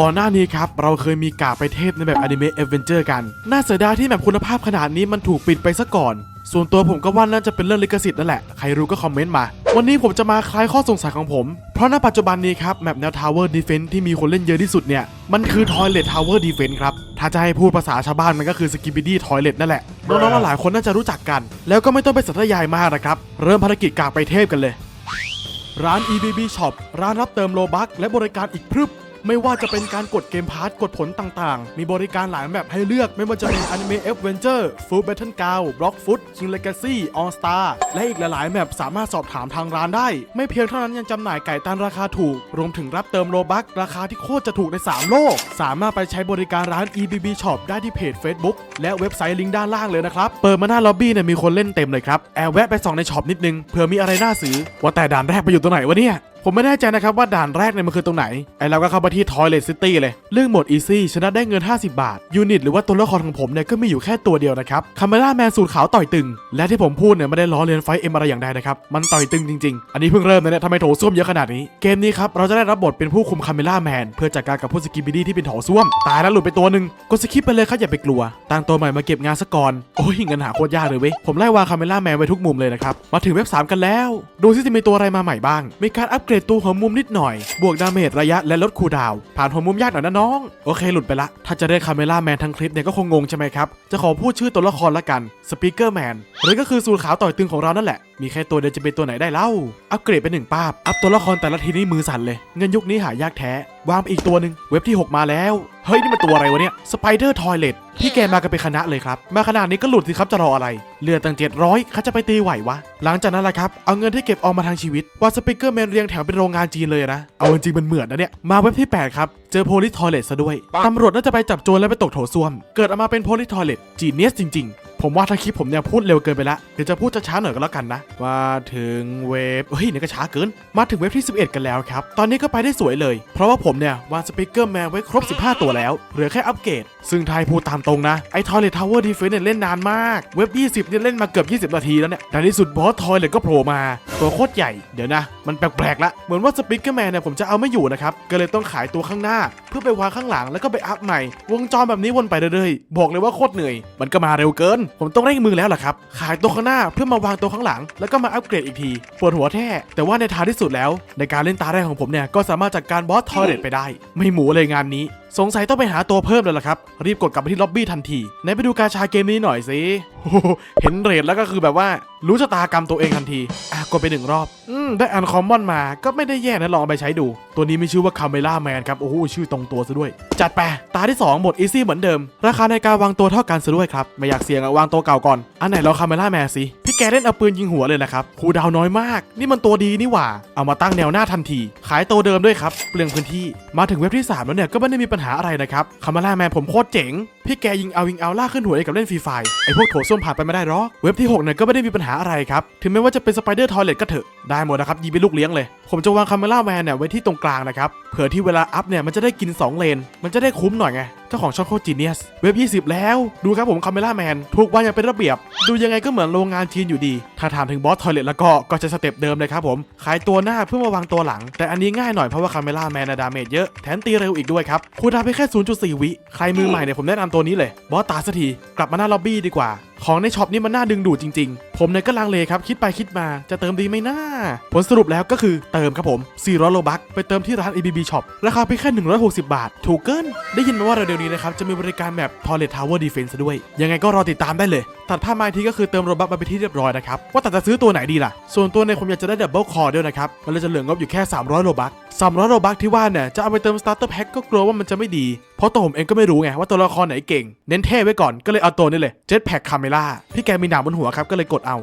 ก่อนหน้านี้ครับ เราเคยมีกาไปเทพในแบบอนิเมะเอเวนเจอร์กัน น่าเสียดายที่แบบคุณภาพขนาดนี้มันถูกปิดไปซะก่อน ส่วนตัวผมก็ว่าน่าจะเป็นเรื่องลิขสิทธิ์นั่นแหละ ใครรู้ก็คอมเมนต์มา วันนี้ผมจะมาคลายข้อสงสัยของผม เพราะณปัจจุบันนี้ครับแมปแนว Tower Defense ที่มีคนเล่นเยอะที่สุดเนี่ย มันคือ Toilet Tower Defense ครับ ถ้าจะให้พูดภาษาชาวบ้านมันก็คือ Skibidi Toilet นั่นแหละ น้องๆหลายคนน่าจะรู้จักกัน แล้วก็ไม่ต้องไปสัตยายมากนะครับ เริ่มภารกิจกากไปเทพกันเลย ร้าน EBB Shop ร้านรับเติมโลบัคและบริการอีกพรึบ ไม่ว่าจะเป็นการกดเกมพาร์ทกดผลต่างๆ มีบริการหลายแบบให้เลือกไม่ว่าจะเป็น Anime Adventure Food Battle Ground Block Food King Legacy All Star และอีกหลายๆแบบสามารถสอบถามทางร้านได้ ไม่เพียงเท่านั้นยังจำหน่ายไก่ตันราคาถูก รวมถึงรับเติมโลบัคราคาที่โคตรจะถูกใน 3 โลก สามารถไปใช้บริการร้าน EBB Shop ได้ที่เพจ Facebook และเว็บไซต์ลิงก์ด้านล่างเลยนะครับ เปิดมาหน้าล็อบบี้เนี่ยมีคนเล่นเต็มเลยครับแอบแวะไปส่องในช็อปนิดนึงเผื่อมีอะไรน่าซื้อว่าแต่ด่านแรกไปอยู่ตรงไหนวะเนี่ย ผมไม่แน่ใจนะครับว่าด่านแรกเนี่ยมันคือตรงไหน ไอเราก็เข้าไปที่ Toilet City เลย เรื่องโหมด Easy ชนะได้เงิน 50 บาท ยูนิตหรือว่าตัวละครของผมเนี่ยก็มีอยู่แค่ตัวเดียวนะครับคาเมล่าแมนสูตรขาวต่อยตึง และที่ผมพูดเนี่ยไม่ได้ล้อเลียนไฟเอ็มอะไรอย่างใดนะครับ มันต่อยตึงจริงๆ อันนี้เพิ่งเริ่มนะเนี่ยทำไมโถส้วมเยอะขนาดนี้ เกมนี้ครับเราจะได้รับบทเป็นผู้คุมคาเมล่าแมนเพื่อจัดการกับพวกสกิบิดี้ที่เป็นโถส้วม ตายแล้วหลุดไปตัวหนึ่งกดสคิปไปเลยครับอย่าไปกลัวตั้งตัวใหม่มาเก็บงานซะก่อนโอ้ยเงินหาโคตรยากเลยเว้ยผมไล่วางคาเมล่าแมนไว้ทุกมุมเลยนะครับมาถึงเว็บสามกันแล้ว ดูซิจะมีตัวอะไรมาใหม่บ้างมีการอัปเกรดตัวหัวมุมนิดหน่อย บวกดาเมจระยะและลดคูดาว ผ่านหัวมุมยากหน่อยนะน้อง โอเคหลุดไปละ ถ้าจะได้คาเมล่าแมนทั้งคลิปเนี่ยก็คงงงใช่ไหมครับ จะขอพูดชื่อตัวละครละกัน สปีกเกอร์แมนหรือก็คือสูตรขาวต่อยตึงของเรานั่นแหละ มีแค่ตัวเดียวจะเป็นตัวไหนได้เล่า อัปเกรดเป็นหนึ่งป้าบ อัพตัวละครแต่ละทีนี่มือสั่นเลย เงินยุคนี้หายากแท้ วางไปอีกตัวหนึ่งเว็บที่ 6 มาแล้ว เฮ้ย นี่มันตัวอะไรวะเนี่ย สไปเดอร์ทอยเลตพี่แกมากันเป็นคณะเลยครับ มาขนาดนี้ก็หลุดสิครับจะรออะไร เลือดตั้ง 700เขาจะไปตีไหววะ หลังจากนั้นแหละครับ เอาเงินที่เก็บออกมาทางชีวิตว่าสปิเกอร์แมนเรียงแถวเป็นโรงงานจีนเลยนะ เอาจริงๆมันเหมือนนะเนี่ย มาเว็บที่ 8 ครับ เจอโพลิสทอยเลตซะด้วย ตำรวจน่าจะไปจับโจรแล้วไปตกโถส้วม เกิดออกมาเป็นโพลิสทอยเลตจีเนียสจริง ๆ ผมว่าถ้าคลิปผมเนี่ยพูดเร็วเกินไปละเดี๋ยวจะพูดช้าๆหน่อยก็แล้วกันนะว่าถึงเว็บเฮ้ยเนี่ยก็ช้าเกิน มาถึงเว็บที่ 11 กันแล้วครับ ตอนนี้ก็ไปได้สวยเลย เพราะว่าผมเนี่ยวางสปิเกอร์แมนไว้ครบ 15 ตัวแล้ว เหลือแค่อัปเกรด ซึ่งไทยพูดตามตรงนะ ไอ้ทอยเลททาวเวอร์ดีเฟนเนี่ยเล่นนานมาก เว็บ 20เนี่ยเล่นมาเกือบ 20 นาทีแล้วเนี่ยในที่สุดบอสทอยเลทก็โผล่มาตัวโคตรใหญ่เดี๋ยวนะ มันแปลกๆละเหมือนว่าสปิเกอร์แมนเนี่ยผมจะเอาไม่อยู่นะครับก็เลยต้องขายตัวข้างหน้า เพื่อไปวางข้างหลังแล้วก็ไปอัพใหม่ วงจรแบบนี้วนไปเรื่อยๆบอกเลยว่าโคตรเหนื่อย มันก็มาเร็วเกินผมต้องเร่งมือแล้วล่ะครับ ขายตัวข้างหน้าเพื่อมาวางตัวข้างหลัง แล้วก็มาอัปเกรดอีกทีปวดหัวแท้ แต่ว่าในท้ายที่สุดแล้ว ในการเล่นตาแรกของผมเนี่ยก็สามารถจัดการบอสทอยเลตไปได้ ไม่หมูเลยงานนี้ สงสัยต้องไปหาตัวเพิ่มเลยล่ะครับ รีบกดกลับไปที่ล็อบบี้ทันทีไหนไปดูกาชาเกมนี้หน่อยสิเห็นเรทแล้วก็คือแบบว่า รู้ชะตากรรมตัวเองทันทีอะกดไปหนึ่งรอบ อืม ได้อันคอมมอนมาก็ไม่ได้แย่นะลองไปใช้ดู ตัวนี้มีชื่อว่าคาเมล่าแมนครับ โอ้โห ชื่อตรงตัวซะด้วย จัดไป ตาที่ 2 หมดอีซี่เหมือนเดิม ราคาในการวางตัวเท่ากันซะด้วยครับ ไม่อยากเสี่ยงอะวางตัวเก่าก่อน อันไหนเราคาเมล่าแมนสิพี่แกเล่นเอาปืนยิงหัวเลยนะครับคูดาวน์น้อยมาก นี่มันตัวดีนี่หว่า เอามาตั้งแนวหน้าทันที ขายตัวเดิมด้วยครับเปลืองพื้นที่มาถึงเว็บที่3แล้วเนี่ยก็ไม่ได้มีปัญหาอะไรนะครับคาเมล่าแมนผมโคตรเจ๋ง พี่แกยิงเอายิงเอาล่าขึ้นหัวให้กับเล่นฟรีไฟร์ไอพวกโถส้วมผ่านไปไม่ได้หรอกเว็บที่6เนี่ยก็ไม่ได้มีปัญหาอะไรครับ ถึงแม้ว่าจะเป็นสไปเดอร์ทอยเลตก็เถอะได้หมดนะครับยิงเป็นลูกเลี้ยงเลย ผมจะวางคาเมล่าแมนเนี่ยไว้ที่ตรงกลางนะครับเผื่อที่เวลาอัพเนี่ยมันจะได้กิน 2 เลน มันจะได้คุ้มหน่อยไง เจ้าของช่องโคจีเนียสเว็บ 20 แล้วดูครับผมคาเมล่าแมนถูกวางอย่างเป็นระเบียบ ดูยังไงก็เหมือนโรงงานจีนอยู่ดี ถ้าถามถึงบอสทอยเลตแล้วก็ก็จะสเต็ปเดิมเลยครับผม ขายตัวหน้าเพื่อมาวางตัวหลัง แต่อันนี้ง่ายหน่อยเพราะว่าคาเมล่าแมนดาเมจเยอะแถมตีเร็วอีกด้วยครับคูดาไปแค่ 0.4 วิใครมือใหม่เนี่ยผมแนะนำตัวนี้เลยบอสตาสักทีกลับมาหน้าล็อบบี้ดีกว่า ของในช็อปนี่มันน่าดึงดูดจริงๆ ผมเนี่ยก็ลังเลครับ คิดไปคิดมาจะเติมดีไหมนะผลสรุปแล้วก็คือเติมครับผม 400 โลบัคไปเติมที่ร้าน ABB Shop ราคาเพียงแค่ 160 บาท ถูกเกิน ได้ยินมาว่าเร็วๆนี้นะครับ จะมีบริการแบบ Toilet Tower Defense ด้วย ยังไงก็รอติดตามได้เลย ตัดภาพมาอีกทีก็คือเติมโลบัคมาไปที่เรียบร้อยนะครับ ว่าแต่จะซื้อตัวไหนดีล่ะ ส่วนตัวในผมอยากจะได้ดับเบิลคอร์ด้วยนะครับมันเลยจะเหลืองบอยู่แค่ 300 โลบัค300 โลบัคที่ว่าเนี่ยจะเอาไปเติม Starter Pack ก็กลัวว่ามันจะไม่ดี เพราะตัวผมเองก็ไม่รู้ไงว่าตัวละครไหนเก่ง เน้นเท่ไว้ก่อนก็เลยเอาตัวนี้เลย Jetpack Camera พี่แกมีหนามบนหัวครับก็เลยกดเอา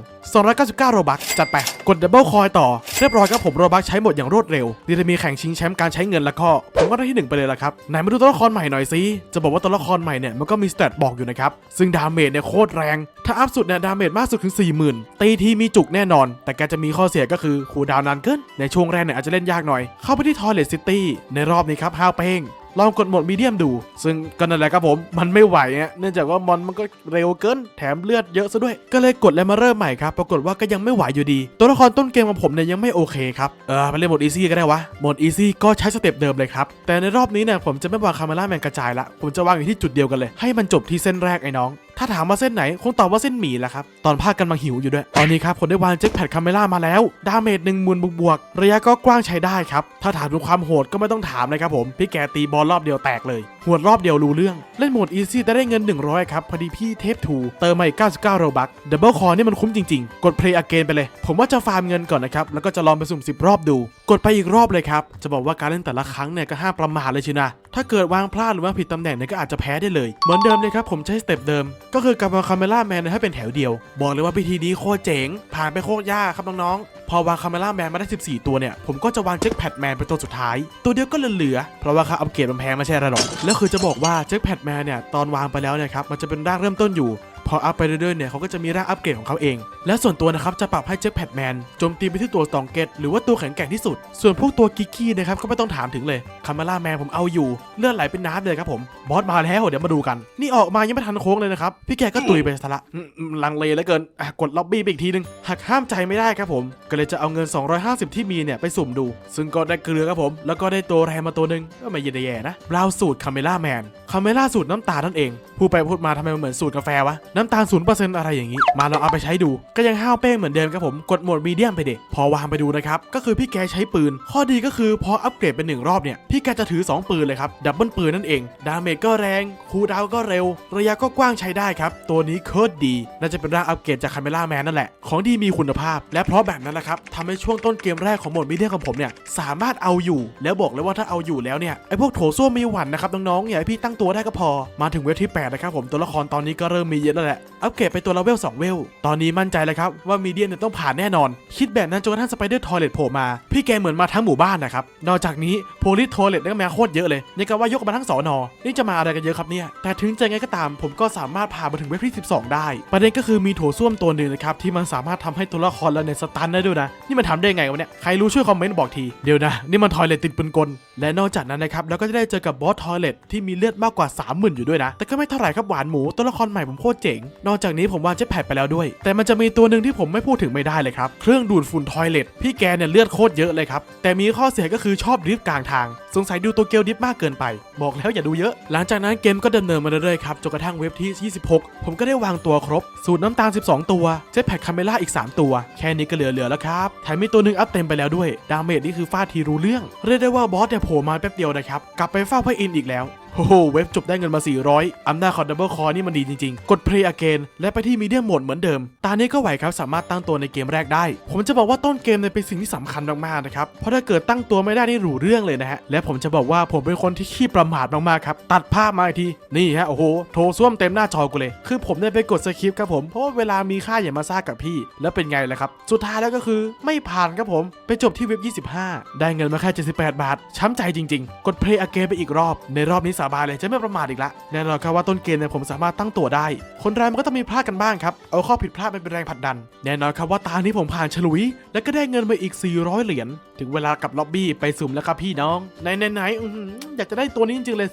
299โลบัคจัดไปกดดับเบิลคอยต่อ เรียบร้อยครับผมโลบัคใช้หมดอย่างรวดเร็วดีจะมีแข่งชิงแชมป์การใช้เงินแล้วก็ผมก็ได้ที่หนึ่งไปเลยละครับไหนมาดูตัวละครใหม่หน่อยสิจะบอกว่าตัวละครใหม่เนี่ยมันก็มีสเตตบอกอยู่นะครับซึ่งดาเมจเนี่ยโคตรแรง ถ้าอัพสุดเนี่ยดาเมจมากสุดถึง40,000ตีทีมีจุกแน่นอน แต่แกจะมีข้อเสียก็คือคูดาวนานเกินในช่วงแรกเนี่ยอาจจะเล่นยากหน่อยเข้าไปที่ทอยเล t ซิตี้ในรอบนี้ครับฮาวเป้ง ลองกดโหมดมีเดียมดู ซึ่งก็นั่นแหละครับผม มันไม่ไหวเนื่องจากว่ามอนมันก็เร็วเกิน แถมเลือดเยอะซะด้วย ก็เลยกดแล้วมาเริ่มใหม่ครับ ปรากฏว่าก็ยังไม่ไหวอยู่ดี ตัวละครต้นเกมของผมเนี่ยยังไม่โอเคครับ เออไปเล่นโหมดอีซี่ก็ได้วะ โหมดอีซี่ก็ใช้สเต็ปเดิมเลยครับ แต่ในรอบนี้เนี่ยผมจะไม่วางคาเมล่าแมนกระจายละ ผมจะวางอยู่ที่จุดเดียวกันเลย ให้มันจบที่เส้นแรกไอ้น้อง ถ้าถามว่าเส้นไหน คงตอบว่าเส้นหมี่แหละครับ ตอนภาคกันมาหิวอยู่ด้วย ตอนนี้ครับผมได้วางเจ็คแพดคาเมล่ามาแล้ว ดาเมจหนึ่งมูลบวกๆระยะก็กว้างใช้ได้ครับ ถ้าถามถึงความโหดก็ไม่ต้องถามเลยครับผม พี่แกตีบอลรอบเดียวแตกเลยหวดรอบเดียวรู้เรื่อง เล่นโหมดอีซี่แต่ได้เงิน 100 ครับ พอดีพี่เทพทูเติมมาอีก 99 โรบักดับเบิลคอนี่มันคุ้มจริงๆ กดเพลย์อเกนไปเลย ผมว่าจะฟาร์มเงินก่อนนะครับ แล้วก็จะลองไปสุ่ม 10 รอบดู กดไปอีกรอบเลยครับ จะบอกว่าการเล่นแต่ละครั้งเนี่ยก็ห้ามประมาทเลยชินะ ถ้าเกิดวางพลาดหรือว่าผิดตำแหน่งเนี่ยก็อาจจะแพ้ได้เลย เหมือนเดิมเลยครับผมใช้สเต็ปเดิม ก็คือการวางคาเมล่าแมนให้เป็นแถวเดียว บอกเลยว่าพิธีนี้โคตรเจ๋ง ผ่านไปโคตรยากครับน้องๆ พอวางคาเมล่าแมนมาได้ 14 ตัวเนี่ย ผมก็จะวางเจ็คแพดแมนเป็นตัวสุดท้าย ตัวเดียวก็เหลือๆเพราะว่าค่าอัปเกรดมันแพงไม่ใช่อะไรหรอกแล้วคือจะบอกว่าเจ็คแพดแมนเนี่ยตอนวางไปแล้วเนี่ยครับมันจะเป็นร่างเริ่มต้นอยู่ พออัพไปเรื่อยๆเนี่ยเขาก็จะมีร่างอัปเกรดของเขาเอง และส่วนตัวนะครับจะปรับให้เจ็คแพดแมนโจมตีไปที่ตัวสตองเกตหรือว่าตัวแข็งแกร่งที่สุด ส่วนพวกตัวกิกกี้นะครับก็ไม่ต้องถามถึงเลยคาเมล่าแมนผมเอาอยู่เลือดไหลเป็นน้ำเลยครับผมบอสมาแล้วเดี๋ยวมาดูกัน นี่ออกมายังไม่ทันโค้งเลยนะครับพี่แกก็ตุยไปซะละอืมอืมลังเลเหลือเกินอะกดล็อบบี้ไปอีกทีนึงหักห้ามใจไม่ได้ครับผม ก็เลยจะเอาเงิน 250 ที่มีเนี่ยไปสุ่มดู ซึ่งก็ได้เกลือครับผมแล้วก็ได้ตัวแรมมาตัวหนึ่งก็ไม่เย็นแย่นะบราวน์สูตรคาเมล่าแมนคาเมล่าสูตรน้ำตาลนั่นเองพูดไปพูดมาทำไมมันเหมือนสูตรกาแฟวะน้ำตาล0%อะไรอย่างนี้ มาเราเอาไปใช้ดู ก็ยังห้าวเป้งเหมือนเดิมครับผม กดโหมดมีเดียมไปเด็พอวางไปดูนะครับ ก็คือพี่แกใช้ปืน ข้อดีก็คือพออัปเกรดเป็นหนึ่งรอบเนี่ย พี่แกจะถือ 2 ปืนเลยครับ ดับเบิลปืนนั่นเอง ดาเมจก็แรง คูดาวก็เร็ว ระยะก็กว้างใช้ได้ครับ ตัวนี้โคตรดี น่าจะเป็นร่างอัปเกรดจากคาเมล่าแมนนั่นแหละ ของดีมีคุณภาพ และเพราะแบบนั้นแหละครับทำให้ช่วงต้นเกมแรกของโหมดมีเดียมของผมเนี่ยสามารถเอาอยู่ แล้วบอกเลยว่าถ้าเอาอยู่แล้วเนี่ยไอพวกโถส้วมมีหวันนะครับน้องๆอย่าให้พี่ตั้งตัวได้ก็พอมาถึงเวลที่8นะครับผมตัวละครตอนนี้ก็เริ่มมีเยอะแล้วแหละอัปเกรดไปตัวละเวล2เวล ตอนนี้มั่นใจเลยครับว่ามีเดียมเนี่ยต้องผ่านแน่นอน คิดแบบนั้นจนกระทั่งสไปเดอร์ทอยเลตโผล่มา พี่แกเหมือนมาทั้งหมู่บ้านนะครับ นอกจากนี้โพลิสทอยเลตก็มาโคตรเยอะเลยนี่ก็ว่ายกมาทั้งสอนอนี่จะมาอะไรกันเยอะครับเนี่ย แต่ถึงจะไงก็ตาม ผมก็สามารถผ่านมาถึงเวลที่ 12 ได้ ประเด็นก็คือมีโถส้วมตัวหนึ่งนะครับที่มันสามารถทำให้ตัวละครเราเนี่ยสตันได้ด้วยนะ นี่มันทำได้ไงวะเนี่ย ใครรู้ช่วยคอมเมนต์บอกที เดี๋ยวนะ นี่มันทอยเลตติดปืนกล และนอกจากนั้นนะครับเราก็จะได้เจอกับบอสทอยเลตที่มีเลือดมากกว่า 30,000 อยู่ด้วยนะ แต่ก็ไม่เท่าไหร่ครับหวานหมูตัวละครใหม่ผมโคตรเจ๋ง นอกจากนี้ผมวางเจ็ตแพดไปแล้วด้วย แต่มันจะมีตัวหนึ่งที่ผมไม่พูดถึงไม่ได้เลยครับ เครื่องดูดฝุ่นทอยเลตพี่แกเนี่ยเลือดโคตรเยอะเลยครับแต่มีข้อเสียก็คือชอบดริฟต์กลางทาง สงสัยดูตัวเกลดิฟมากเกินไป บอกแล้วอย่าดูเยอะ หลังจากนั้นเกมก็ดำเนินมาเรื่อยๆครับจนกระทั่งเว็บที่ 26 ผมก็ได้วางตัวครบ สูตรน้ำตาล 12 ตัวเจ็ตแพดคาเมล่าอีก 3 ตัว แค่นี้ก็เหลือๆแล้วครับแถมมีตัวหนึ่งอัพเต็มไปแล้วด้วย ดาเมจนี่คือฟาดทีรู้เรื่อง เรียกได้ว่าบอสเนี่ยโผล่มาแป๊บเดียวนะครับกลับไปเฝ้าพระอินทร์อีกแล้ว โอ้โหเว็บจบได้เงินมา 400 อำนาจของดับเบิลคอร์นี่มันดีจริงๆ กด Play Again และไปที่มีเดียโหมดเหมือนเดิม ตานี้ก็ไหวครับสามารถตั้งตัวในเกมแรกได้ ผมจะบอกว่าต้นเกมเนี่ยเป็นสิ่งที่สำคัญมากๆนะครับ เพราะถ้าเกิดตั้งตัวไม่ได้นี่หรูเรื่องเลยนะฮะ และผมจะบอกว่าผมเป็นคนที่ขี้ประมาทมากๆครับ ตัดภาพมาอีกที นี่ฮะโอ้โห โทรส้วมเต็มหน้าจอกูเลย คือผมเนี่ยไปกดสคริปต์ครับผม เพราะว่าเวลามีค่าอย่ามาซ่ากับพี่ แล้วเป็นไงล่ะครับ สุดท้ายแล้วก็คือไม่ผ่านครับผม ไปจบที่เว็บ 25 ได้เงินมาแค่78 บาท ช้ำใจจริง ๆ กด Play Again ไปอีกรอบ ในรอบนี้าบานเลยจะไม่ประมาทอีกละแน่นอนครับว่าต้นเกมเนี่ยผมสามารถตั้งตัวได้ คนเรามันก็ต้องมีพลาดกันบ้างครับ เอาข้อผิดพลาดมาเป็นแรงผลักดัน แน่นอนครับว่าตานี้ผมผ่านฉลุย แล้วก็ได้เงินมาอีก 400 เหรียญ ถึงเวลากับล็อบบี้ไปสุ่มแล้วครับพี่น้องไหนไหนไหนอื้อหืออยากจะได้ตัวนี้จริงๆเลย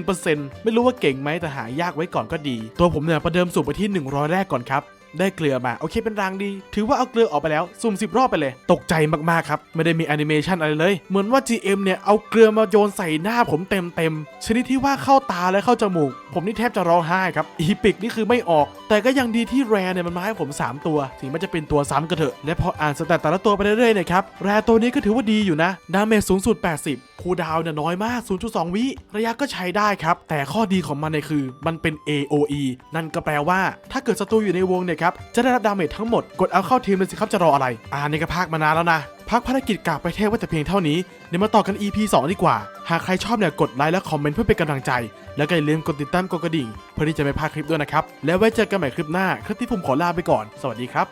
0.01%ไม่รู้ว่าเก่งไหมแต่หายากไว้ก่อนก็ดี ตัวผมเนี่ยประเดิมสุ่มไปที่ 100 แรกก่อนครับ ได้เกลือมา โอเคเป็นรางดี ถือว่าเอาเกลือออกไปแล้ว สุ่ม10 รอบไปเลย ตกใจมากๆครับ ไม่ได้มีแอนิเมชันอะไรเลย เหมือนว่า GM เนี่ย เอาเกลือมาโยนใส่หน้าผมเต็มๆ ชนิดที่ว่าเข้าตาและเข้าจมูก ผมนี่แทบจะร้องไห้ครับ อีพิกนี่คือไม่ออก แต่ก็ยังดีที่แรเนี่ยมันมาให้ผม 3 ตัว ถึงมันจะเป็นตัวซ้ำก็เถอะ และพออ่านสแตทแต่ละตัวไปเรื่อยๆนะครับ แรตัวนี้ก็ถือว่าดีอยู่นะ ดาเมจสูงสุด 80 คูดาวเนี่ยน้อยมาก 0.2 วิ ระยะก็ใช้ได้ครับ แต่ข้อดีของมันเนี่ยคือ มันเป็น AOE นั่นก็แปลว่า ถ้าเกิดศัตรูอยู่ในวงเนี่ยครับ จะได้รับดาเมจทั้งหมด กดเอาเข้าทีมเลยสิครับจะรออะไร อ่านี่ก็พากมานานแล้วนะพักภารกิจกากไปเทพไว้แต่เพียงเท่านี้ เดี๋ยวมาต่อกัน EP 2 ดีกว่า หากใครชอบเนี่ยกดไลค์และคอมเมนต์เพื่อเป็นกำลังใจ แล้วก็อย่าลืมกดติดตามกดกระดิ่ง เพื่อที่จะไม่พลาดคลิปด้วยนะครับ แล้วไว้เจอกันใหม่คลิปหน้า คลิปที่ผมขอลาไปก่อน สวัสดีครับ